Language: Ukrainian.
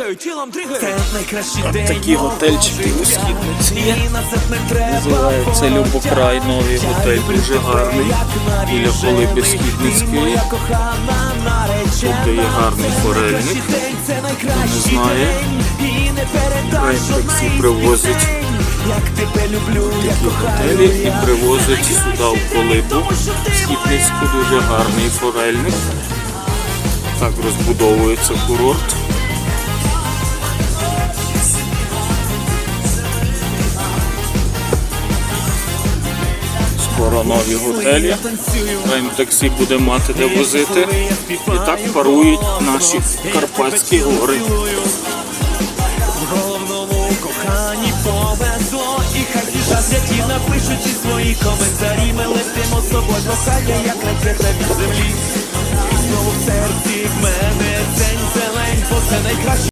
Тригаю, тілом тригаю. Це От такі готельчики у життя. східниці є. І назад не треба Називається Любокрай, новий готель, дуже гарний. Біля. Колиби наречена. Тут є гарний форельник. Не знає. день. І не передаш таксі привозить. Як тебе люблю, я кохаю Готелі і я. привозить сюди в Колибу. Східницьку дуже гарний форельник. Так розбудовується курорт. Скоро нові готелі. Рейм-таксі буде мати де возити. І так парують наші Карпатські гори. В головному кохані повезло І хай жадять напишуть свої коментарі Ми летимо з собою кохання, як ракета